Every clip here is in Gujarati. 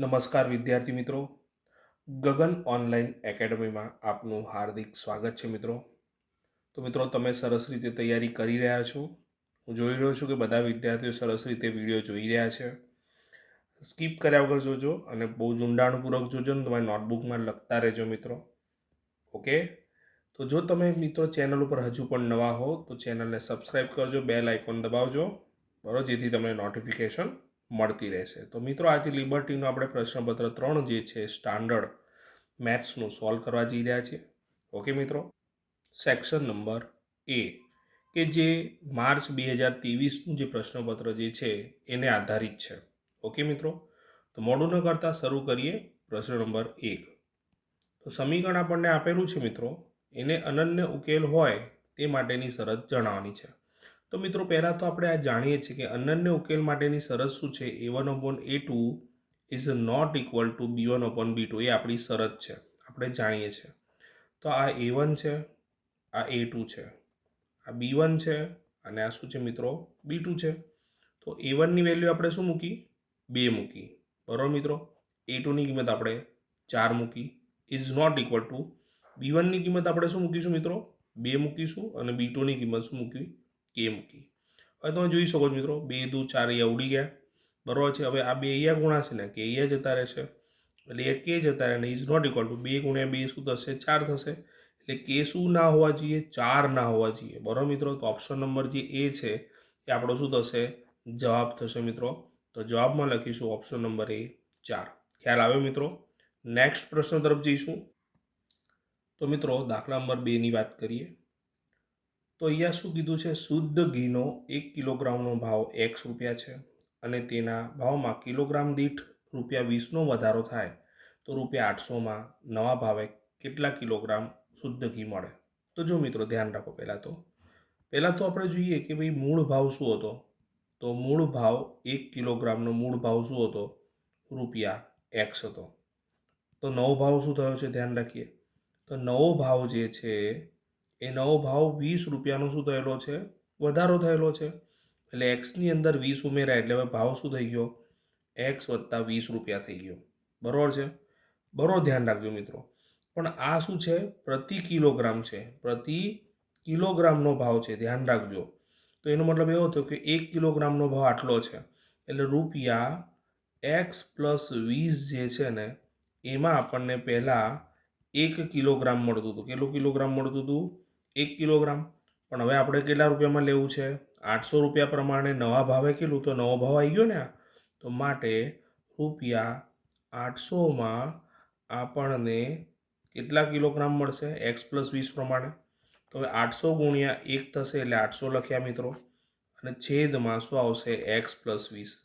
નમસ્કાર વિદ્યાર્થી મિત્રો. ગગન ઓનલાઈન એકેડમીમાં આપનું હાર્દિક સ્વાગત છે મિત્રો. તો મિત્રો, તમે સરસ રીતે તૈયારી કરી રહ્યા છો? હું જોઈ રહ્યો છું કે બધા વિદ્યાર્થીઓ સરસ રીતે વીડિયો જોઈ રહ્યા છે. સ્કીપ કર્યા વગર જોજો અને બહુ ઊંડાણપૂર્વક જોજો ને તમારી નોટબુકમાં લખતા રહેજો મિત્રો. ઓકે? તો જો તમે મિત્રો ચેનલ ઉપર હજુ પણ નવા હો, તો ચેનલને સબસ્ક્રાઈબ કરજો, બેલ આઇકોન દબાવજો. બરાબર? જેથી તમને નોટિફિકેશન મળતી રહેશે. તો મિત્રો, આજે લિબર્ટીનું આપણે પ્રશ્નપત્ર ત્રણ જે છે, સ્ટાન્ડર્ડ મેથ્સનું સોલ્વ કરવા જઈ રહ્યા છીએ. ઓકે મિત્રો? સેક્શન નંબર એ, કે જે માર્ચ બે હજાર ત્રેવીસનું જે પ્રશ્નપત્ર જે છે, એને આધારિત છે. ઓકે મિત્રો? તો મોડું ન કરતાં શરૂ કરીએ પ્રશ્ન નંબર એક. તો સમીકરણ આપણને આપેલું છે મિત્રો, એને અનન્ય ઉકેલ હોય તે માટેની શરત જણાવવાની છે. તો મિત્રો, પહેલાં તો આપણે આ જાણીએ છીએ કે અનન્ય ઉકેલ માટેની શરત શું છે? A one upon A two is not equal to B one upon B two એ આપણી શરત છે. આપણે જાણીએ છીએ. તો આ એ વન છે, આ એ ટુ છે, આ બી વન છે અને આ શું છે મિત્રો? બી ટુ છે. તો એ વનની વેલ્યુ આપણે શું મૂકી? બે મૂકી. બરાબર મિત્રો? એ ટુની કિંમત આપણે ચાર મૂકી. Is not equal to B વનની કિંમત આપણે શું મૂકીશું મિત્રો? બે મૂકીશું અને બી ટુની કિંમત શું મૂકી કે મૂકી. હવે તમે જોઈ શકો છો મિત્રો, બે, દુ, ચાર અહીંયા ઉડી ગયા. બરાબર છે? હવે આ બે અહીંયા ગુણા છે ને? કે અહીંયા જતા રહેશે. એટલે એ કે જતા રહે ઇઝ નોટ ઇક્વલ ટુ બે ગુણ્યા બે શું થશે? ચાર થશે. એટલે કે શું ના હોવા જોઈએ? ચાર ના હોવા જોઈએ. બરાબર મિત્રો? તો ઓપ્શન નંબર જે એ છે એ આપણો શું થશે? જવાબ થશે મિત્રો. તો જવાબમાં લખીશું ઓપ્શન નંબર એ ચાર. ખ્યાલ આવ્યો મિત્રો? નેક્સ્ટ પ્રશ્ન તરફ જઈશું. તો મિત્રો, દાખલા નંબર બેની વાત કરીએ. તો અહીંયા શું કીધું છે? શુદ્ધ ઘીનો એક કિલોગ્રામનો ભાવ એક્સ રૂપિયા છે અને તેના ભાવમાં કિલોગ્રામ દીઠ રૂપિયા વીસનો વધારો થાય તો રૂપિયા આઠસોમાં નવા ભાવે કેટલા કિલોગ્રામ શુદ્ધ ઘી મળે? તો જો મિત્રો ધ્યાન રાખો પહેલાં તો. પહેલાં તો આપણે જોઈએ કે ભાઈ મૂળ ભાવ શું હતો? તો મૂળ ભાવ એક કિલોગ્રામનો મૂળ ભાવ શું હતો? રૂપિયા એક્સ હતો. તો નવો ભાવ શું થયો છે? ધ્યાન રાખીએ. તો નવો ભાવ જે છે એ નવો ભાવ વીસ રૂપિયાનો શું થયેલો છે, વધારો થયેલો છે. એટલે એક્સની અંદર વીસ ઉમેરાય એટલે હવે ભાવ શું થઈ ગયો? એક્સ વત્તા વીસ રૂપિયા થઈ ગયો. બરાબર છે? બરોબર ધ્યાન રાખજો મિત્રો. પણ આ શું છે? પ્રતિ કિલોગ્રામ છે. પ્રતિ કિલોગ્રામનો ભાવ છે. ધ્યાન રાખજો. તો એનો મતલબ એવો થયો કે એક કિલોગ્રામનો ભાવ આટલો છે. એટલે રૂપિયા એક્સ પ્લસ વીસ જે છે ને, એમાં આપણને પહેલાં એક કિલોગ્રામ મળતું હતું. કેટલું કિલોગ્રામ મળતું હતું? એક કિલોગ્રામ. પણ હવે આપણે કેટલા રૂપિયામાં લેવું છે? આઠસો રૂપિયા પ્રમાણે નવા ભાવે કેટલું? તો નવો ભાવ આવી ગયો ને તો માટે રૂપિયા આઠસોમાં આપણને કેટલા કિલોગ્રામ મળશે? એક્સ પ્લસ વીસ પ્રમાણે. તો હવે આઠસો ગુણ્યા એક થશે એટલે આઠસો લખ્યા મિત્રો. અને છેદમાં શું આવશે? એક્સ પ્લસ વીસ.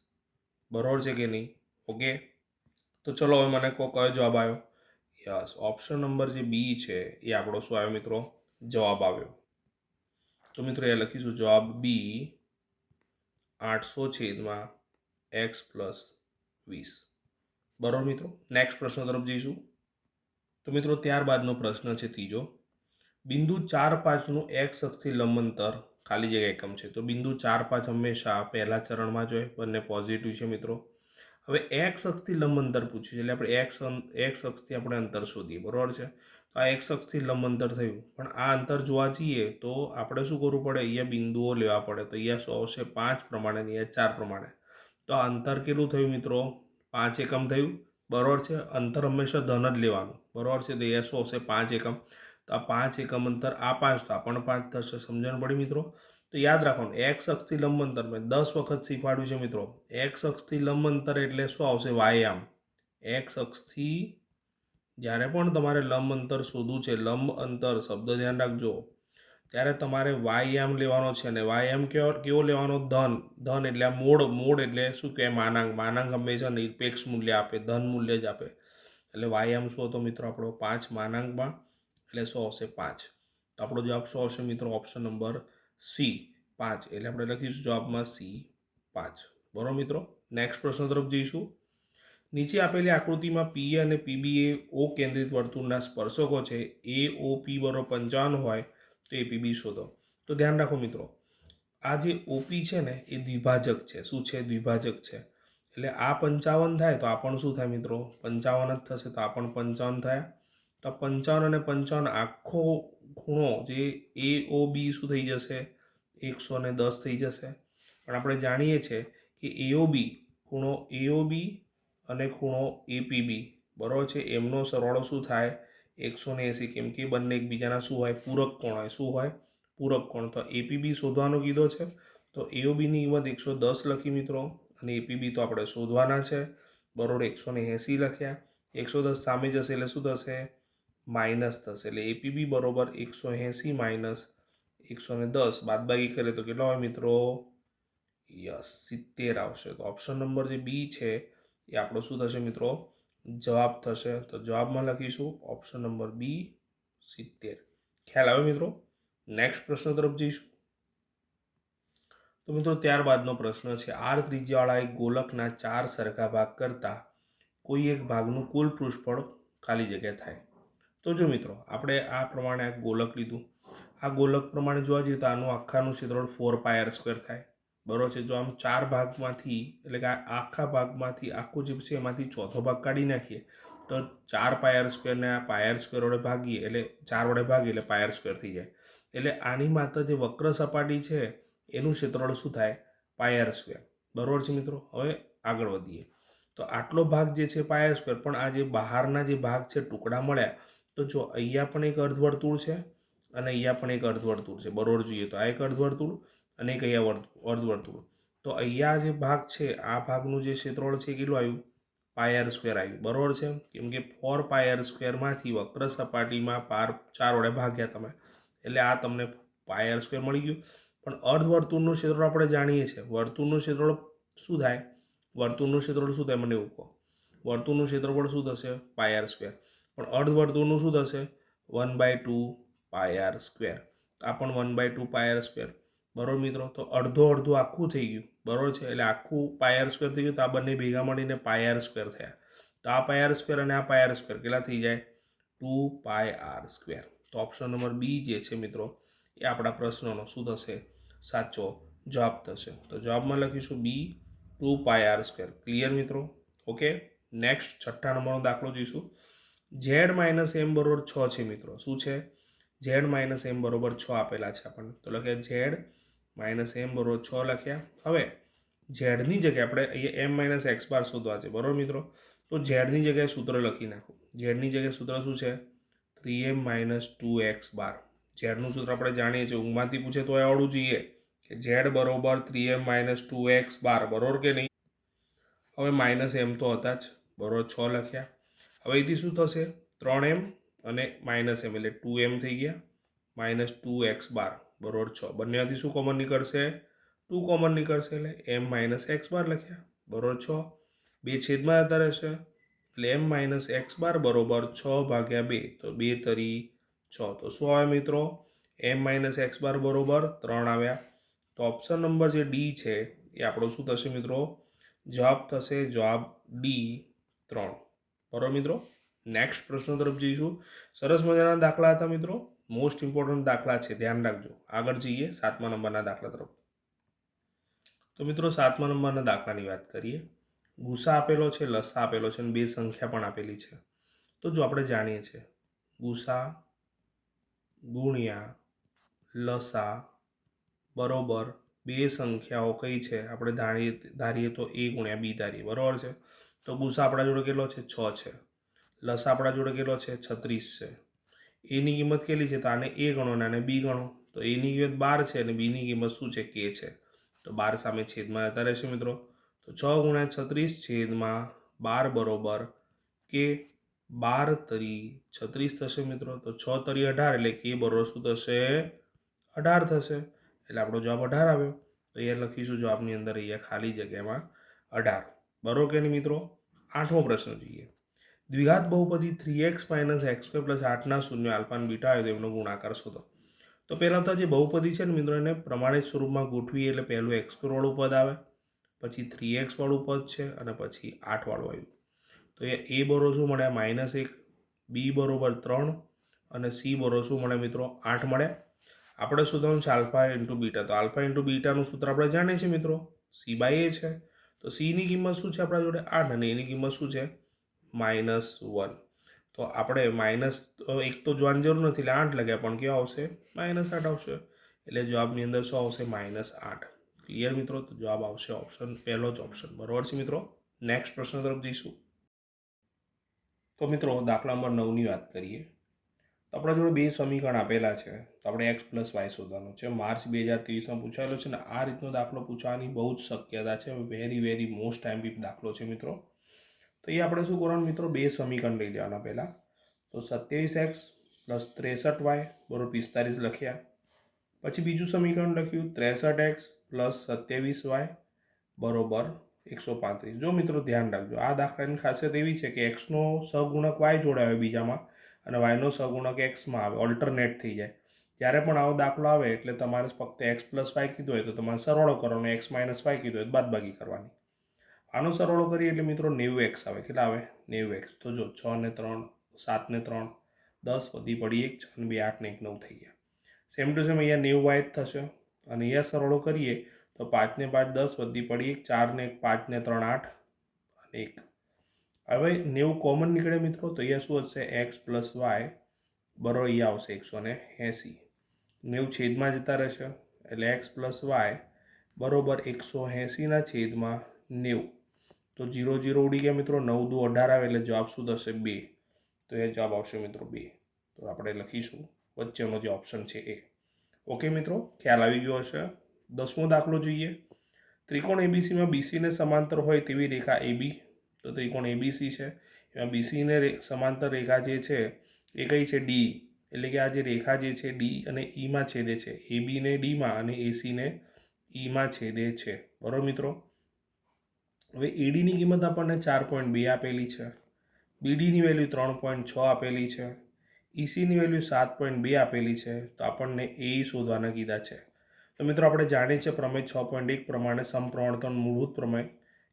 બરોબર છે કે નહીં? ઓકે? તો ચલો હવે મને કહો કયો જવાબ આવ્યો? યસ. ઓપ્શન નંબર જે બી છે એ આપણો શું આવ્યો મિત્રો? જવાબ આવ્યો. તો મિત્રો એ લખીશું, જવાબ બી આઠસો છેદમાં એક્સ પ્લસ વીસ. બરાબર મિત્રો? નેક્સ્ટ પ્રશ્ન તરફ જઈશું. તો મિત્રો ત્યારબાદનો પ્રશ્ન છે ત્રીજો. બિંદુ ચાર પાંચનું એક્સ અક્ષથી લંબંતર ખાલી જગ્યા એકમ છે. તો બિંદુ ચાર પાંચ હંમેશા પહેલા ચરણમાં જોઈએ બંને પોઝિટિવ છે મિત્રો. હવે એક્સ અક્ષથી લંબ અંતર પૂછ્યું છે, એટલે આપણે એક્સ એક્સ અક્ષથી આપણે અંતર શોધીએ. બરાબર છે? આ એક્સ અક્ષથી લંબ અંતર થયું. પણ આ અંતર જોવા જઈએ તો આપણે શું કરવું પડે? અહીંયા બિંદુઓ લેવા પડે. તો અહીંયા શું આવશે પાંચ પ્રમાણે અહીંયા ચાર પ્રમાણે. તો આ અંતર કેટલું થયું મિત્રો? પાંચ એકમ થયું. બરાબર છે? અંતર હંમેશા ધન જ લેવાનું. બરાબર છે? તો અહીંયા શું આવશે પાંચ એકમ. તો આ પાંચ એકમ અંતર આ પાંચ તો આ પણ પાંચ થશે. સમજણ પડી મિત્રો? તો યાદ રાખવાનું એક્સ અક્ષથી લંબ અંતર મેં દસ વખત શીખવાડ્યું છે મિત્રો. એક્સ અક્ષથી લંબ અંતર એટલે શું આવશે? વાયામ. એક્સ અક્ષથી જ્યારે પણ તમારે લંબ અંતર શોધવું છે, લંબ અંતર શબ્દ ધ્યાન રાખજો. ત્યારે તમારે વાયામ લેવાનો છે અને વાયામ કેવો કેવો લેવાનો? ધન. ધન એટલે આ મૂળ મૂળ એટલે શું કહેવાય માનાંક. માનાંક હંમેશા નિરપેક્ષ મૂલ્ય આપે, ધન મૂલ્ય જ આપે. એટલે વાયામ શું હતો મિત્રો આપણો? પાંચ માનાંકમાં. એટલે શું આવશે પાંચ. તો આપણો જવાબ શું આવશે મિત્રો ઓપ્શન નંબર સી. પાંચ. એટલે આપણે લખીશું જવાબમાં સી પાંચ. બરાબર મિત્રો? નેક્સ્ટ પ્રશ્ન તરફ જઈશું. નીચે આપેલી આકૃતિમાં પી અને પીબી એ ઓ કેન્દ્રિત વર્તુળના સ્પર્શકો છે. એ ઓ પી બરો પંચાવન હોય તો એ પીબી શોધો. તો ધ્યાન રાખો મિત્રો, આ જે ઓપી છે ને, એ દ્વિભાજક છે. શું છે? દ્વિભાજક છે. એટલે આ પંચાવન થાય તો આ પણ શું થાય મિત્રો? પંચાવન જ થશે તો આ પણ પંચાવન થાય. તો પંચાવન અને પંચાવન આખો ખૂણો જે એ ઓ બી શું થઈ જશે? એકસો ને દસ થઈ જશે. પણ આપણે જાણીએ છીએ કે એઓ બી ખૂણો એઓ અને ખૂણો એપીબી બરાબર છે? એમનો સરવાળો શું થાય? એકસો ને એંસી. કેમ કે બંને એકબીજાના શું હોય? પૂરક કોણ હોય? શું હોય? પૂરક કોણ? તો એપીબી શોધવાનો કીધો છે. તો એઓબીની કિંમત એકસો દસ લખી મિત્રો. અને એપીબી તો આપણે શોધવાના છે. બરોબર, એકસો ને એંસી લખ્યા. એકસો દસ સામે જશે એટલે શું થશે? માઇનસ થશે. એટલે એપીબી બરોબર એકસો એંસી માઇનસ એકસો ને દસ. બાદબાકી કરીએ તો કેટલા હોય મિત્રો? યસ, સિત્તેર આવશે. તો ઓપ્શન નંબર જે બી છે એ આપણો શું થશે મિત્રો? જવાબ થશે. તો જવાબમાં લખીશું ઓપ્શન નંબર બી સિત્તેર. ખ્યાલ આવે મિત્રો? નેક્સ્ટ પ્રશ્ન તરફ જઈશું. તો મિત્રો, ત્યારબાદનો પ્રશ્ન છે આર ત્રિજ્યાવાળા એક ગોલકના ચાર સરખા ભાગ કરતા કોઈ એક ભાગનું કુલ પૃષ્ઠફળ ખાલી જગ્યા થાય. તો જો મિત્રો, આપણે આ પ્રમાણે આ ગોલક લીધું. આ ગોલક પ્રમાણે જોવા જઈએ તો આનું આખાનું ક્ષેત્રફળ ફોર પાયર સ્ક્વેર થાય. બરોબર છે? જો આમ ચાર ભાગમાંથી, એટલે કે આખા ભાગમાંથી, આખું જે છે એમાંથી ચોથો ભાગ કાઢી નાખીએ, તો ચાર પાયર સ્ક્વેરને આ પાયર સ્ક્વેર વડે ભાગીએ, એટલે ચાર વડે ભાગીએ, એટલે પાયર સ્ક્વેર થઈ જાય. એટલે આની માત્ર જે વક્ર સપાટી છે, એનું ક્ષેત્રફળ શું થાય? Pi r square. બરોબર છે મિત્રો? હવે આગળ વધીએ. તો આટલો ભાગ જે છે પાયર સ્ક્વેર, પણ આ જે બહારના જે ભાગ છે ટુકડા મળ્યા, તો જો અહીંયા પણ એક અર્ધવર્તુળ છે અને અહીંયા પણ એક અર્ધવર્તુળ છે. બરોબર જોઈએ તો આ એક અર્ધવર્તુળ અને એક અહીંયા વર્ત અર્ધવર્તુળ તો અહીંયા જે ભાગ છે, આ ભાગનું જે ક્ષેત્રફળ છે કેટલું આવ્યું? પાયર સ્ક્વેર આવ્યું. બરોબર છે કેમ કે ફોર પાયર સ્ક્વેરમાંથી વક્ર સપાટીમાં પાર ચાર વડે ભાગ્યા તમે. એટલે આ તમને પાયર સ્ક્વેર મળી ગયું. પણ અર્ધવર્તુળનું ક્ષેત્રફળ આપણે જાણીએ છીએ. વર્તુળનું ક્ષેત્રફળ શું થાય? વર્તુળનું ક્ષેત્રફળ શું થાય? મને એવું કહો. વર્તુળનું ક્ષેત્રફળ શું થશે? પાયર સ્ક્વેર પણ અર્ધવર્તુળનું શું થશે? One by two pi r square આ પણ one by two pi r square બરોબર મિત્રો? તો અડધો અડધું આખું થઈ ગયું. બરોબર છે? એટલે આખું પાયર સ્ક્વેર થઈ ગયું. તો આ બંને ભેગા મળીને પાયર સ્ક્વેર થયા. તો આ પાયર સ્ક્વેર અને આ પાયર સ્ક્વેર કેટલા થઈ જાય? ટુ પાય આર સ્ક્વેર તો ઓપ્શન નંબર બી જે છે મિત્રો, એ આપણા પ્રશ્નનો શું થશે? સાચો જવાબ થશે. તો જવાબમાં લખીશું B two pi R square clear મિત્રો? ઓકે નેક્સ્ટ છઠ્ઠા નંબરનો દાખલો જોઈશું. ઝેડ માઇનસ એમ બરોબર છ છે મિત્રો. શું છે? ઝેડ માઇનસ એમ બરોબર છ આપેલા છે આપણને. તો લખીએ ઝેડ માઇનસ એમ બરોબર છ લખ્યા. હવે ઝેડની જગ્યાએ આપણે અહીંયા એમ માઇનસ એક્સ બાર શોધવા છે, બરોબર મિત્રો? તો ઝેડની જગ્યાએ સૂત્ર લખી નાખો. ઝેડની જગ્યાએ સૂત્ર શું છે? Three M minus two X bar. ઝેડનું સૂત્ર આપણે જાણીએ છીએ, ઊંઘમાંથી પૂછે તો એ આવડવું જોઈએ કે ઝેડ બરોબર three M minus two X bar, બરોબર કે નહીં? હવે માઇનસ એમ તો હતા જ, બરોબર છ લખ્યા. હવે એથી શું થશે? ત્રણ એમ અને માઇનસ એમ, એટલે ટુ એમ થઈ ગયા, માઇનસ ટુ એક્સ બાર. બરોબર છ. બંનેમાંથી શું કોમન નીકળશે? ટુ કોમન નીકળશે એટલે એમ માઇનસ એક્સ બાર લખ્યા. બરોબર છ. બે છેદમાં જતા રહેશે એટલે એમ માઇનસ એક્સ બાર બરોબર છ ભાગ્યા બે. તો બે તરી છ. તો શું આવે મિત્રો? એમ માઇનસ એક્સ બાર બરોબર ત્રણ આવ્યા. તો ઓપ્શન નંબર જે ડી છે એ આપણો શું થશે મિત્રો? જવાબ થશે જવાબ ડી ત્રણ. બરોબર મિત્રો? નેક્સ્ટ પ્રશ્ન તરફ જઈશું. સરસ મજાના દાખલા હતા મિત્રો. મોસ્ટ ઇમ્પોર્ટન્ટ દાખલા છે, ધ્યાન રાખજો. આગળ જઈએ સાતમા નંબરના દાખલા તરફ. તો મિત્રો, સાતમા નંબરના દાખલાની વાત કરીએ. ગુસા આપેલો છે લસા આપેલો છે અને બે સંખ્યા પણ આપેલી છે. તો જો આપણે જાણીએ છીએ ગુસા ગુણ્યા લસા બરોબર બે સંખ્યાઓ કઈ છે? આપણે ધારીએ ધારીએ તો એ ગુણ્યા બી ધારીએ, બરોબર છે? તો ગુસા આપણા જોડે કેટલો છે? છ છે. લસા આપણા જોડે કેટલો છે? છત્રીસ છે. એની કિંમત કેટલી છે? તો આને એ ગણો અને આને બી ગણો. તો એની કિંમત બાર છે અને બીની કિંમત શું છે? કે છે. તો બાર સામે છેદમાં જતા રહેશે મિત્રો. તો છ ગુણ્યા છત્રીસ છેદમાં બાર બરોબર કે બાર તરી છત્રીસ થશે મિત્રો. તો છ તરી અઢાર એટલે કે બરોબર શું થશે? અઢાર થશે. એટલે આપણો જવાબ અઢાર આવ્યો. તો અહીંયા લખીશું જવાબની અંદર અહીંયા ખાલી જગ્યામાં અઢાર. બરોબર કે મિત્રો? આઠમો પ્રશ્ન જોઈએ. દ્વિઘાત બહુપદી three X minus X square plus આઠના શૂન્ય આલ્ફાન બીટા આવ્યો એમનો ગુણાકાર શોધો. તો પહેલાં તો જે બહુપદી છે ને મિત્રો, એને પ્રમાણિત સ્વરૂપમાં ગોઠવીએ એટલે પહેલું એક્સ સ્ક્વેરવાળું પદ આવે, પછી થ્રી એક્સવાળું પદ છે અને પછી આઠવાળું આવ્યું. તો એ એ બરો શું મળે? માઇનસ એક બી બરોબર ત્રણ અને સી બરો શું મળે મિત્રો? આઠ મળે. આપણે શોધવાનું છે આલ્ફા ઇન્ટુ બીટા. તો આલ્ફા ઇન્ટુ બીટાનું સૂત્ર આપણે જાણીએ છીએ મિત્રો? સી બાય એ છે. તો સીની કિંમત શું છે આપણા જોડે? આઠ અને એની કિંમત શું છે? Minus one. તો આપણે માઇનસ એક તો જોવાની જરૂર નથી, એટલે આઠ લગ્યા પણ કયો આવશે? માઇનસ આઠ આવશે. એટલે જવાબની અંદર શું આવશે? માઇનસ આઠ. ક્લિયર મિત્રો? તો જવાબ આવશે ઓપ્શન પહેલો જ ઓપ્શન બરાબર છે મિત્રો? નેક્સ્ટ પ્રશ્ન તરફ જઈશું. તો મિત્રો, દાખલા નંબર નવની વાત કરીએ. તો આપણા જોડે બે સમીકરણ આપેલા છે. તો આપણે એક્સ પ્લસ વાય શોધવાનું છે. માર્ચ બે હજાર ત્રેવીસમાં પૂછાયેલો છે ને, આ રીતનો દાખલો પૂછવાની બહુ જ શક્યતા છે. Very very most time B દાખલો છે મિત્રો. તો એ આપણે શું કરવાનું મિત્રો? બે સમીકરણ લઈ લેવાના પહેલાં. તો સત્યાવીસ એક્સ પ્લસ ત્રેસઠ વાય બરોબર પિસ્તાલીસ લખ્યા. પછી બીજું સમીકરણ લખ્યું ત્રેસઠ એક્સ પ્લસ સત્યાવીસ વાય બરોબર એકસો પાંત્રીસ. જો મિત્રો ધ્યાન રાખજો, આ દાખલાની ખાસિયત એવી છે કે એક્સનો સગુણક વાય જોડે આવે બીજામાં અને વાયનો સગુણક એક્સમાં આવે ઓલ્ટરનેટ થઈ જાય. જ્યારે પણ આવો દાખલો આવે એટલે તમારે ફક્ત એક્સ પ્લસ વાય કીધું હોય તો તમારે સરવાળો કરવાનો, એક્સ માઇનસ વાય કીધું હોય બાદબાકી કરવાની. આનો સરવાળો કરીએ એટલે મિત્રો નેવું એક્સ આવે. કેટલા આવે? નેવું એક્સ. તો જો છ ને ત્રણ, સાત ને ત્રણ, દસ વધી પડી એક, છ ને બે, આઠ ને એક, નવ થઈ ગયા. સેમ ટુ સેમ અહીંયા નેવું વાય જ થશે. અને અહીંયા સરવાળો કરીએ તો પાંચને પાંચ દસ વધી પડી એક, ચાર ને એક, પાંચ ને ત્રણ, આઠ, અને એક. હવે નેવું કોમન નીકળે મિત્રો, તો અહીંયા શું હશે? એક્સ પ્લસ વાય બરો અહીંયા આવશે એકસો ને એંસી. નેવું છેદમાં જતા રહેશે. એટલે એક્સ પ્લસ વાય બરોબર એકસો એંસીના છેદમાં નેવું. તો જીરો જીરો ઉડી ગયા મિત્રો, નવ દુ અઢાર આવે એટલે જવાબ શું થશે? બે. તો એ જવાબ આવશે મિત્રો બે. તો આપણે લખીશું. વચ્ચેનો જે ઓપ્શન છે એ. ઓકે મિત્રો, ખ્યાલ આવી ગયો હશે. દસમો દાખલો જોઈએ. ત્રિકોણ એબીસીમાં બીસીને સમાંતર હોય તેવી રેખા એબી તો ત્રિકોણ એબીસી છે. એમાં બીસીને સમાંતર રેખા જે છે, એ કઈ છે? ડી એટલે કે આ જે રેખા જે છે ડી અને ઈમાં છેદે છે. એબીને ડીમાં અને એસીને ઈમાં છેદે છે. બરાબર મિત્રો? હવે એડીની કિંમત આપણને ચાર પોઈન્ટ બે આપેલી છે. બીડીની વેલ્યુ ત્રણ પોઈન્ટ છ આપેલી છે. ઈસીની વેલ્યુ સાત પોઈન્ટ બે આપેલી છે. તો આપણને એ શોધવાના કીધા છે. તો મિત્રો આપણે જાણીએ છીએ પ્રમેય છ પોઈન્ટ એક પ્રમાણે સમપ્રમાણતન મૂળભૂત પ્રમેય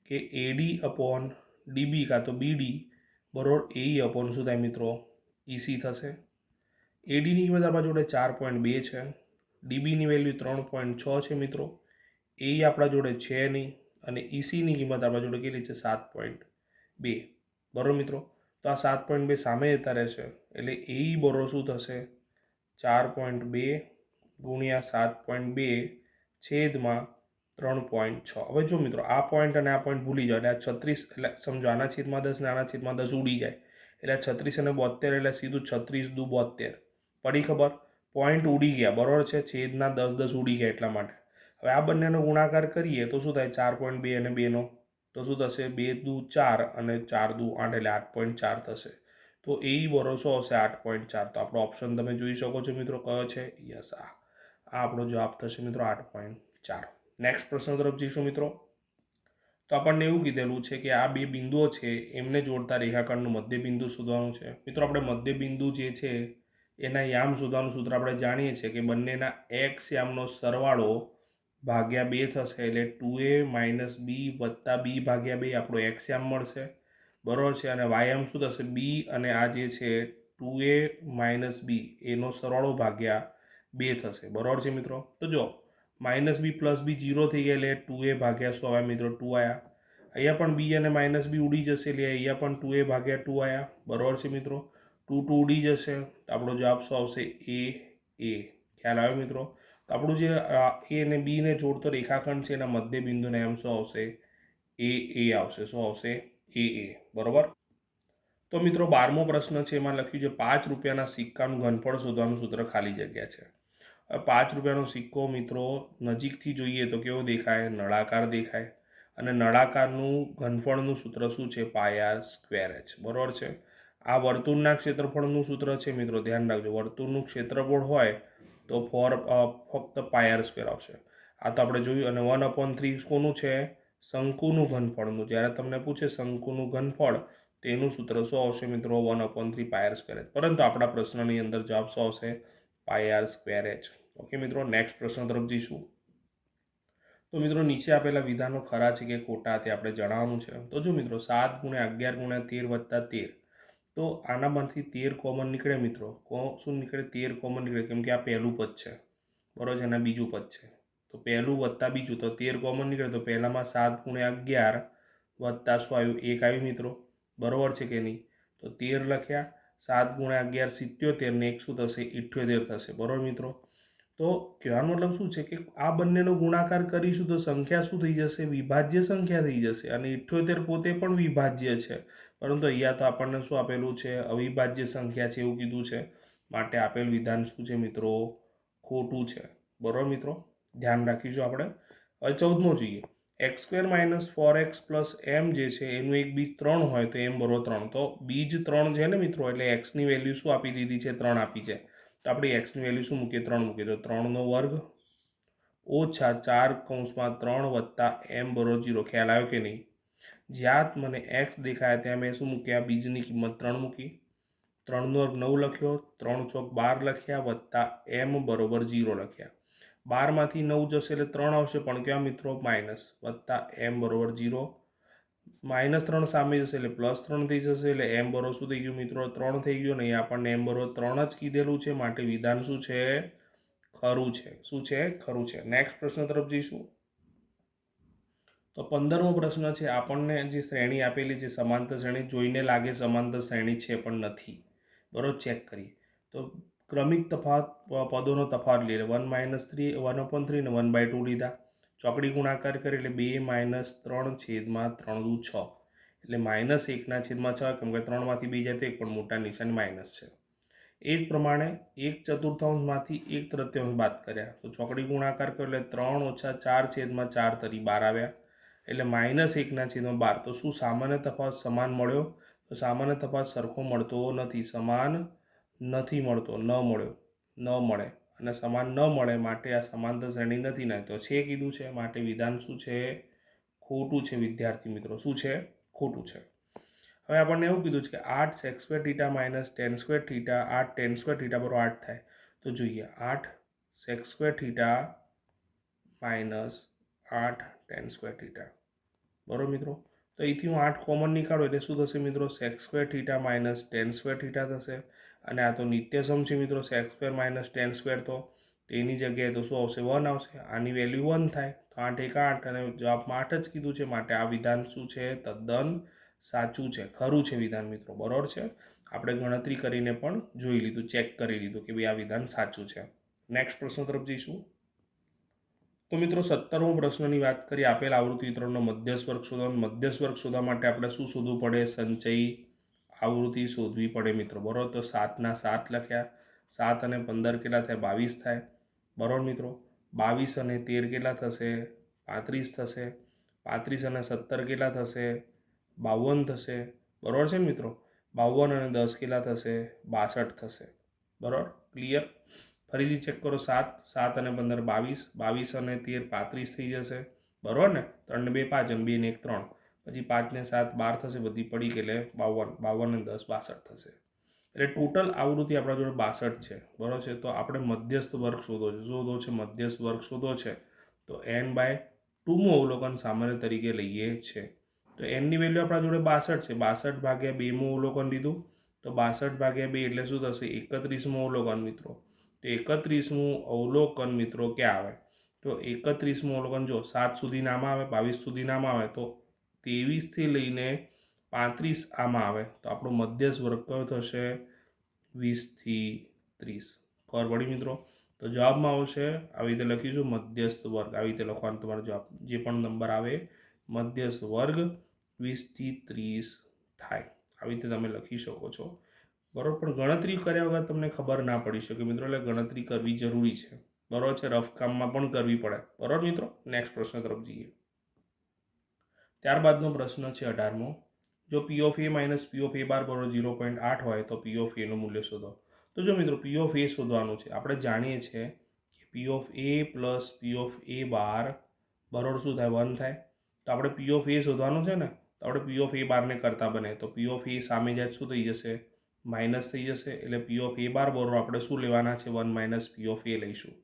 કે એડી અપોન ડીબી કાં તો બીડી બરોબર એઈ અપોન શું થાય મિત્રો. ઈસી થશે. એડીની કિંમત આપણા જોડે ચાર પોઈન્ટ બે છે. ડીબીની વેલ્યુ ત્રણ પોઈન્ટ છ છે મિત્રો. એ આપણા જોડે છે નહીં. અને ઈસીની કિંમત આપણા જોડે કેટલી છે? સાત પોઈન્ટ બે. બરોબર મિત્રો? તો આ સાત પોઈન્ટ બે સામે જતા રહેશે. એટલે એ બરો શું થશે? ચાર પોઈન્ટ બે ગુણ્યા સાત પોઈન્ટ બે છેદમાં ત્રણ પોઈન્ટ છ. હવે જો મિત્રો, આ પોઈન્ટ અને આ પોઈન્ટ ભૂલી જાઓ, એટલે આ છત્રીસ, એટલે સમજો આના છેદમાં દસ ને આના છેદમાં દસ ઉડી જાય. એટલે છત્રીસ અને બોતેર એટલે સીધું છત્રીસ દુ બોતેર પડી ખબર? પોઈન્ટ ઉડી ગયા. બરોબર છે? છેદના દસ દસ ઉડી ગયા એટલા માટે. હવે આ બંનેનો ગુણાકાર કરીએ તો શું થાય? ચાર પોઈન્ટ બે અને બેનો. તો શું થશે? બે દુ ચાર અને ચાર દુ આઠ એટલે આઠ પોઈન્ટ ચાર થશે. તો એ ભરોસો હશે આઠ પોઈન્ટ ચાર. તો આપણો ઓપ્શન તમે જોઈ શકો છો મિત્રો. કયો છે? યસ, આ. આ આપણો જવાબ થશે મિત્રો આઠ પોઈન્ટ ચાર. નેક્સ્ટ પ્રશ્ન તરફ જઈશું મિત્રો. તો આપણને એવું કીધેલું છે કે આ બે બિંદુઓ છે, એમને જોડતા રેખાખંડનું મધ્ય બિંદુ શોધવાનું છે. મિત્રો, આપણે મધ્ય બિંદુ જે છે, એના યામ શોધવાનું સૂત્ર આપણે જાણીએ છીએ કે બંનેના એક્સ યામનો સરવાળો ભાગ્યા બે થશે એટલે ટુ એ માઇનસ બી વત્તા બી ભાગ્યા બે આપણો એક્સ મળશે. બરાબર છે? અને વાયામ શું થશે? બી અને આ જે છે ટુ એ માઇનસ બી, એનો સરવાળો ભાગ્યા બે થશે. બરાબર છે મિત્રો? તો જો, minus B plus B zero થઈ ગયા એટલે ટુ એ ભાગ્યા શું આવ્યા મિત્રો? ટુ આવ્યા અહીંયા પણ બી અને માઇનસ બી ઉડી જશે એટલે અહીંયા પણ ટુ એ ભાગ્યા ટુ આવ્યા બરાબર છે મિત્રો? ટુ ટુ ઉડી જશે. આપણો જવાબ શું આવશે? એ એ. ખ્યાલ આવ્યો મિત્રો? તો આપણું જે એ અને બીને જોડતો રેખાખંડ છે એના મધ્ય બિંદુને એમ શું આવશે? એ એ આવશે. શું આવશે? એ એ. બરાબર? તો મિત્રો બારમો પ્રશ્ન છે, એમાં લખ્યું છે, પાંચ રૂપિયાના સિક્કાનું ઘનફળ શોધવાનું સૂત્ર ખાલી જગ્યા છે. પાંચ રૂપિયાનો સિક્કો મિત્રો નજીકથી જોઈએ તો કેવો દેખાય? નળાકાર દેખાય. અને નળાકારનું ઘનફળનું સૂત્ર શું છે? Pi r square H. બરાબર છે? આ વર્તુળના ક્ષેત્રફળનું સૂત્ર છે મિત્રો, ધ્યાન રાખજો. વર્તુળનું ક્ષેત્રફળ હોય તો ફોર ફક્ત પાયર સ્ક્વેર આવશે. આ તો આપણે જોયું અને વન અપોન થ્રી કોનું છે? શંકુનું ઘનફળનું. જ્યારે તમને પૂછે શંકુનું ઘનફળ તેનું સૂત્ર શું આવશે મિત્રો? One upon three pi r square H પરંતુ આપણા પ્રશ્નની અંદર જવાબ શું આવશે? Pi r square H okay મિત્રો નેક્સ્ટ પ્રશ્ન તરફ જઈશું. તો મિત્રો, નીચે આપેલા વિધાનો ખરા છે કે ખોટા તે આપણે જણાવવાનું છે. તો જો મિત્રો, સાત ગુણ્યા અગિયાર ગુણ્યા તેર વત્તા તેર. તો આનામાંથી તેર કોમન નીકળે મિત્રો. કો શું નીકળે? તેર કોમન નીકળે. કેમ કે આ પહેલું પદ છે. બરોબર અને બીજું પદ છે. તો પહેલું વત્તા બીજું. તો તેર કોમન નીકળે. તો પહેલાંમાં સાત ગુણ્યા અગિયાર વત્તા શું આવ્યું? એક આવ્યું મિત્રો. બરોબર છે કે નહીં? તો તેર લખ્યા. સાત ગુણ્યા અગિયાર સિત્યોતેર ને એક શું થશે? ઇઠ્યોતેર થશે. બરોબર મિત્રો? તો કહેવાનો મતલબ શું છે કે આ બંનેનો ગુણાકાર કરીશું તો સંખ્યા શું થઈ જશે? વિભાજ્ય સંખ્યા થઈ જશે. અને ઇઠ્યોતેર પોતે પણ વિભાજ્ય છે. પરંતુ અહીંયા તો આપણને શું આપેલું છે? અવિભાજ્ય સંખ્યા છે એવું કીધું છે. માટે આપેલ વિધાન શું છે મિત્રો? ખોટું છે. બરોબર મિત્રો? ધ્યાન રાખીશું આપણે. હવે ચૌદમો જોઈએ. X square minus four X plus M જે છે એનું એક બીજ ત્રણ હોય તો એમ બરો ત્રણ. તો બીજ ત્રણ છે ને મિત્રો, એટલે એક્સની વેલ્યુ શું આપી દીધી છે? ત્રણ આપી છે. તો આપણે એક્સની વેલ્યુ શું મૂકીએ? ત્રણ મૂકીએ. તો ત્રણનો વર્ગ ઓછા ચાર કૌંસમાં ત્રણ વત્તા એમ બરો જીરો. ખ્યાલ આવ્યો કે નહીં? જ્યાં મને એક્સ દેખાય ત્યાં મેં શું મૂક્યા? બીજની કિંમત ત્રણ મૂકી. ત્રણનો વર્ગ નવ લખ્યો. ત્રણ ચોક બાર લખ્યા વત્તા એમ બરોબર જીરો લખ્યા. બારમાંથી નવ જશે એટલે ત્રણ આવશે. પણ કેવા મિત્રો? માઇનસ વત્તા એમ બરોબર જીરો માઇનસ ત્રણ સામે જશે એટલે પ્લસ ત્રણ થઈ જશે એટલે એમ બરોબર શું થઈ ગયું મિત્રો? ત્રણ થઈ ગયું નહીં આપણને એમ બરોબર ત્રણ જ કીધેલું છે. માટે વિધાન શું છે? ખરું છે. શું છે? ખરું છે. નેક્સ્ટ પ્રશ્ન તરફ જઈશું. તો પંદરમો પ્રશ્ન છે, આપણને જે શ્રેણી આપેલી છે, સમાંતર શ્રેણી, જોઈને લાગે સમાંતર શ્રેણી છે પણ નથી. બરોબર ચેક કરીએ. તો ક્રમિક તફાવત પદોનો તફાવત લઈએ. One minus three one upon three અને વન બાય ટુ લીધા. ચોકડી ગુણાકાર કરે, એટલે બે માઇનસ ત્રણ છેદમાં ત્રણ દુ છ. એટલે માઇનસ એકના છેદમાં છ, કેમ કે ત્રણમાંથી બે જાય તો એક પણ મોટા નિશાની માઇનસ છે. એ જ પ્રમાણે એક ચતુર્થાંશમાંથી એક તૃતીયાંશ બાદ કર્યા. તો ચોકડી ગુણાકાર કર્યો, એટલે ત્રણ ઓછા ચાર છેદમાં ચાર તરી બાર આવ્યા. એટલે માઇનસ એકના છેદમાં બાર. તો શું સામાન્ય તફાવત સમાન મળ્યો? તો સામાન્ય તફાવત સરખો મળતો નથી. સમાન નથી મળતો. ન મળ્યો. ન મળે. અને સમાન ન મળે માટે આ સમાંતર શ્રેણી નથી. ને તો છે કીધું છે. માટે વિધાન શું છે? ખોટું છે, વિદ્યાર્થી મિત્રો. શું છે? ખોટું છે. હવે આપણને એવું કીધું છે કે આઠ sec square minus tan square theta આઠ ટેન સ્ક્વેર થીટા પર આઠ થાય. તો જોઈએ. આઠ સેક્સ સ્ક્વેર થીટા માઇનસ આઠ ટેન સ્ક્વેર થીટા બરોબર મિત્રો? તો અહીંથી હું આઠ કોમન નીકાળું એટલે શું થશે મિત્રો? Sec square theta minus tan square theta થશે. અને આ તો નિત્યસમ છે મિત્રો sec square minus tan square તો. તેની જગ્યાએ તો શું આવશે? વન આવશે. આની વેલ્યુ વન થાય. તો આઠ એક આઠ. અને જવાબમાં આઠ જ કીધું છે માટે આ વિધાન શું છે? તદ્દન સાચું છે. ખરું છે વિધાન મિત્રો. બરોબર છે? આપણે ગણતરી કરીને પણ જોઈ લીધું ચેક કરી લીધું કે ભાઈ આ વિધાન સાચું છે. નેક્સ્ટ પ્રશ્ન તરફ જઈશું. તો મિત્રો સત્તરમો પ્રશ્નની વાત કરીએ, આપેલ આવૃત્તિ વિતરણનો મધ્યસ્થ વર્ગ શોધવાનો મધ્યસ્થ વર્ગ શોધવા માટે આપણે શું શોધવું પડે? સંચય આવૃત્તિ શોધવી પડે મિત્રો. બરોબર? તો સાતના સાત લખ્યા. સાત અને પંદર કેટલા થાય? બાવીસ થાય. બરોબર મિત્રો? બાવીસ અને તેર કેટલા થશે? પાંત્રીસ થશે. પાંત્રીસ અને સત્તર કેટલા થશે? બાવન થશે. બરોબર છે ને મિત્રો? બાવન અને દસ કેટલા થશે? બાસઠ થશે. બરાબર? ક્લિયર? ફરીથી ચેક કરો સાત સાત અને પંદર, બાવીસ બાવીસ અને તેર પાંત્રીસ થઈ જશે. બરોબર ને? ત્રણ બે પાંચ અને બે ને એક ત્રણ. પછી પાંચ ને સાત બાર થશે, બધી પડી કે એટલે બાવન બાવન અને દસ બાસઠ થશે. એટલે ટોટલ આવૃત્તિ આપણા જોડે બાસઠ છે. બરોબર છે? તો આપણે મધ્યસ્થ વર્ગ શોધો છે. શોધો છે મધ્યસ્થ વર્ગ શોધો છે. તો એન બાય ટુમું અવલોકન સામાન્ય તરીકે લઈએ છે. તો એનની વેલ્યુ આપણા જોડે બાસઠ છે. બાસઠ ભાગ્યા બેમું અવલોકન લીધું. તો બાસઠ ભાગ્યા બે એટલે શું થશે? એકત્રીસમું અવલોકન મિત્રો. તો એકત્રીસમું અવલોકન મિત્રો ક્યાં આવે? તો એકત્રીસમું અવલોકન જો સાત સુધી નામ આવે, બાવીસ સુધી નામ આવે, તો ત્રેવીસથી લઈને પાંત્રીસ આમાં આવે. તો આપણો મધ્યસ્થ વર્ગ કયો થશે? વીસથી ત્રીસ. ખબર પડી મિત્રો? તો જવાબમાં આવશે, આવી રીતે લખીશું, મધ્યસ્થ વર્ગ. આવી રીતે લખવાનો તમારો જવાબ. જે પણ નંબર આવે, મધ્યસ્થ વર્ગ વીસથી ત્રીસ થાય. આવી રીતે તમે લખી શકો છો. બરાબર, પણ ગણતરી કર્યા વગર તમને ખબર ના પડી શકે. મિત્રો, એટલે ગણતરી કરવી જરૂરી છે. બરાબર છે, રફ કામમાં પણ કરવી પડે. બરાબર મિત્રો? નેક્સ્ટ પ્રશ્ન તરફ જઈએ. ત્યારબાદનો પ્રશ્ન છે અઢારમો. જો P of A minus P of A bar બરો ઝીરો પોઈન્ટ આઠ હોય, તો પી ઓફ એનું મૂલ્ય શોધો. તો જો મિત્રો પી ઓફ એ શોધવાનું છે, આપણે જાણીએ છીએ કે P of A plus P of A bar બરોબર શું થાય? વન થાય. તો આપણે પી ઓફ એ શોધવાનું છે ને, તો આપણે પી ઓફ એ બારને કરતા બને. તો પી ઓફ એ સામે જાય શું થઈ જશે? માઇનસ થઈ જશે એટલે પી ઓફ એ બાર બરોબર આપણે શું લેવાના છે? One minus P of A લઈશું.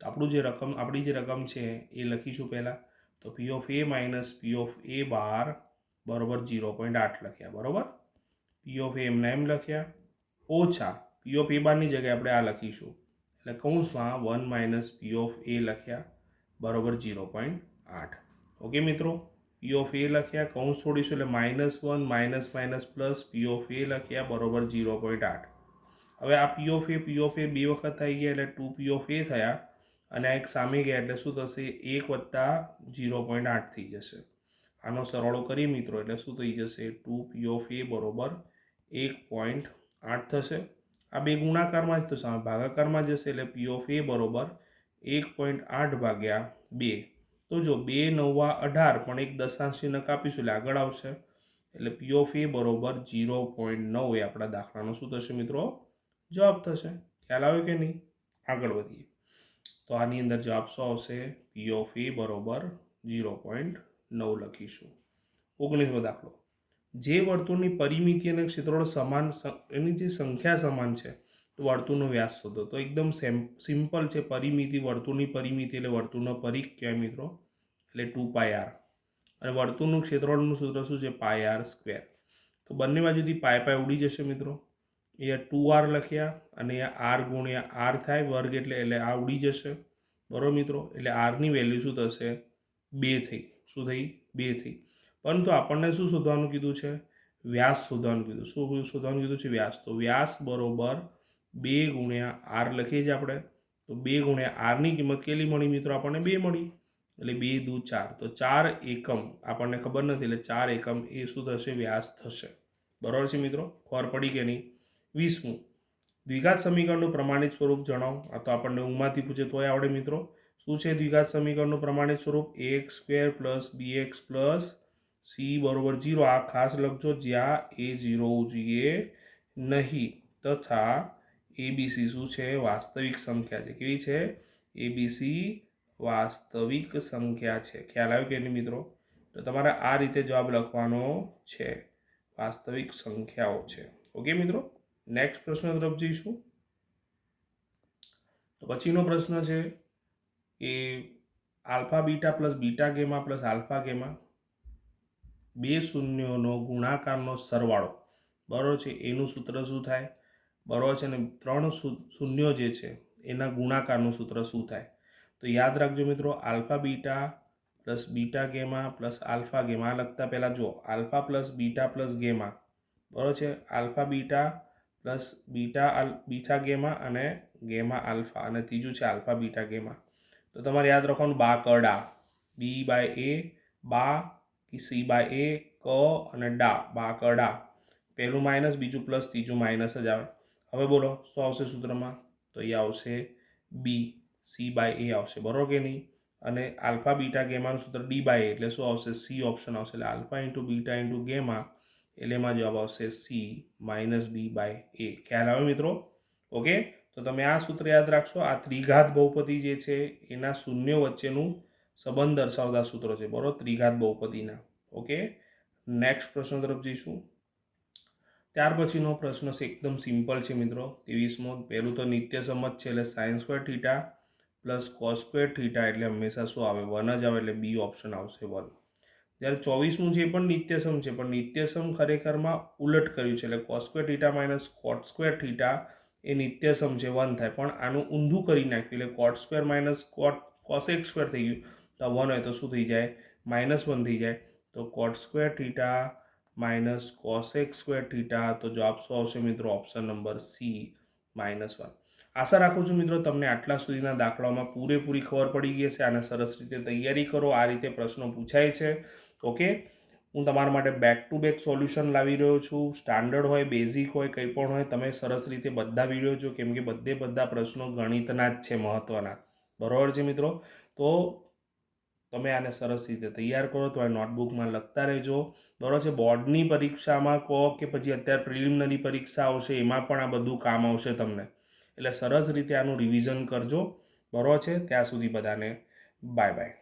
તો આપણું જે રકમ, આપણી જે રકમ છે એ લખીશું પહેલાં. તો P of A minus P of A bar બરોબર જીરો પોઈન્ટ આઠ લખ્યા, બરોબર? પી ઓફ એ એમના એમ લખ્યા. ઓછા પી ઓફ એ બારની જગ્યાએ આપણે આ લખીશું. એટલે કૌંસમાં one minus P of A લખ્યા, બરોબર જીરો પોઈન્ટ આઠ. ઓકે મિત્રો? પી ઓફ એ લખ્યા, કૌંસ છોડીશું એટલે minus one minus minus plus P of A લખ્યા, બરોબર ઝીરો પોઈન્ટ આઠ. હવે આ પી ઓફ એ પી ઓફ એ બે વખત થઈ ગયા એટલે ટુ પી ઓફ એ થયા અને આ એક સામે ગયા એટલે શું થશે? એક વત્તા ઝીરો પોઈન્ટ આઠ થઈ જશે. આનો સરવાળો કરીએ મિત્રો, એટલે શું થઈ જશે? ટુ પી ઓફ એ બરોબર એક પોઈન્ટ આઠ થશે. આ બે ગુણાકારમાં જ થશે ભાગાકારમાં જશે એટલે પી ઓફ એ બરોબર એક પોઈન્ટ આઠ ભાગ્યા બે. તો જો બે નવા અઢાર પણ એક દશાંશને કાપીશું એટલે આગળ આવશે. એટલે પી ઓફ એ બરોબર જીરો પોઈન્ટ નવ એ આપણા દાખલાનો શું થશે મિત્રો? જવાબ થશે. ખ્યાલ આવ્યો કે નહીં? આગળ વધીએ. તો આની અંદર જવાબ શું આવશે? પી ઓફ એ બરોબર જીરો પોઈન્ટ નવ લખીશું. ઓગણીસમો દાખલો. જે વર્તુળની પરિમિતિ અને ક્ષેત્રો સમાન એની જે સંખ્યા સમાન છે વર્તુળનો વ્યાસ શોધો. તો એકદમ સેમ, સિમ્પલ છે, પરિમિતિ, વર્તુળની પરિમિતિ એટલે વર્તુળનો પરિઘ કહેવાય મિત્રો, એટલે ટુ પાય આર. અને વર્તુળનું ક્ષેત્રફળનું સૂત્ર શું છે? Pi R square. તો બંને બાજુથી પાય પાય ઉડી જશે મિત્રો. અહીંયા ટુ આર લખ્યા અને આર ગુણ્યા આર થાય, વર્ગ એટલે એટલે આ ઉડી જશે. બરોબર મિત્રો? એટલે આરની વેલ્યુ શું થશે? બે થઈ. શું થઈ? બે થઈ. પરંતુ આપણને શું શોધવાનું કીધું છે? વ્યાસ શોધવાનું કીધું. શું શોધવાનું કીધું છે? વ્યાસ. તો વ્યાસ બરોબર બે ગુણ્યા આર લખીએ છીએ આપણે, તો બે ગુણ્યા આરની કિંમત કેટલી મળી મિત્રો આપણને? બે મળી. એટલે બે દુ ચાર. તો ચાર એકમ, આપણને ખબર નથી, એટલે ચાર એકમ એ શું થશે? વ્યાસ થશે. બરાબર છે મિત્રો? ખબર પડી કે નહીં? વીસમું. દ્વિઘાત સમીકરણનું પ્રમાણિત સ્વરૂપ જણાવો. આ તો આપણને ઊંઘમાંથી પૂછે તોય આવડે મિત્રો. શું છે દ્વિઘાત સમીકરણનું પ્રમાણિત સ્વરૂપ? X square plus B X plus C બરોબર જીરો આ ખાસ લખજો જ્યાં એ જીરો જોઈએ નહીં તથા એબીસી શું છે? વાસ્તવિક સંખ્યા છે. કેવી છે? એબીસી વાસ્તવિક સંખ્યા છે. ખ્યાલ આવ્યો કે નહીં મિત્રો? તો તમારે આ રીતે જવાબ લખવાનો છે. વાસ્તવિક સંખ્યાઓ છે. ઓકે મિત્રો? નેક્સ્ટ પ્રશ્ન તરફ જઈશું. તો પછીનો પ્રશ્ન છે કે alpha beta plus beta gamma plus alpha gamma બે શૂન્યોનો ગુણાકારનો સરવાળો. બરાબર છે? એનું સૂત્ર શું થાય? બરાબર છે અને ત્રણ શૂન્યો જે છે, એના ગુણાકારનું સૂત્ર શું થાય? તો યાદ રાખજો મિત્રો, alpha beta plus beta gamma plus alpha gamma. આ લખતા પહેલાં જો alpha plus beta plus gamma. બરાબર છે? આલ્ફા બીટા પ્લસ બીટા આલ, બીટા ગેમા અને ગેમા આલ્ફા. અને ત્રીજું છે આલ્ફા બીટા ગેમા. તો તમારે યાદ રાખવાનું બા કડા બી બાય એ બા સી બાય એ ક અને ડા. બા કડા પહેલું માઇનસ બીજું પ્લસ ત્રીજું માઇનસ જ આવે. હવે બોલો, શું આવશે સૂત્રમાં? તો એ આવશે બી સી બાય એ આવશે, બરોબર કે નહીં? અને આલ્ફા બીટા ગેમાનું સૂત્ર ડી બાય એટલે શું આવશે? સી ઓપ્શન આવશે. એટલે alpha into beta into gamma, એટલે એમાં જવાબ આવશે C minus D by A ખ્યાલ આવે મિત્રો? ઓકે? તો તમે આ સૂત્ર યાદ રાખશો. આ ત્રિઘાત બહુપદી જે છે, એના શૂન્ય વચ્ચેનું સંબંધ દર્શાવતા સૂત્રો છે. બરોબર? ત્રિઘાત બહુપદીના. ઓકે? નેક્સ્ટ પ્રશ્ન તરફ જઈશું. ત્યાર પછીનો પ્રશ્ન છે, એકદમ સિમ્પલ છે મિત્રો. ત્રેવીસમો પહેલું તો નિત્ય સંમત છે એટલે sine square theta plus cos square theta એટલે હંમેશા શું આવે? વન જ આવે એટલે બી ઓપ્શન આવશે વન જ્યારે ચોવીસમું જે પણ નિત્યસમ છે, પણ નિત્યસમ ખરેખરમાં ઉલટ કર્યું છે એટલે cos square theta minus cot square theta એ નિત્યસમ છે વન થાય. પણ આનું ઊંધું કરી નાખ્યું એટલે cot square minus cot cosec square થઈ ગયું. તો વન હોય તો શું થઈ જાય? માઇનસ વન થઈ જાય. તો cot square theta minus cosec square theta તો જવાબ શું આવશે મિત્રો? Option number C minus one આશા રાખું છું મિત્રો, તમને આટલા સુધીના દાખલાઓમાં પૂરેપૂરી ખબર પડી ગઈ હશે. અને સરસ રીતે તૈયારી કરો. આ રીતે પ્રશ્નો પૂછાય છે. ઓકે? હું તમારા માટે બેક ટુ બેક સોલ્યુશન લાવી રહ્યો છું. સ્ટાન્ડર્ડ હોય બેઝિક હોય, કંઈ પણ હોય, તમે સરસ રીતે બધા વીડિયો જો, કેમ કે બધે બધા પ્રશ્નો ગણિતના જ છે મહત્ત્વના બરાબર છે મિત્રો? તો તમે આને સરસ રીતે તૈયાર કરો, તો આ નોટબુકમાં લખતા રહેજો. બરાબર છે? બોર્ડની પરીક્ષામાં કહો કે પછી અત્યારે પ્રિલિમિનરી પરીક્ષા આવશે, એમાં પણ આ બધું કામ આવશે તમને. એટલે સરસ રીતે આનું રિવિઝન કરજો. બરાબર છે? ત્યાં સુધી બધાને બાય બાય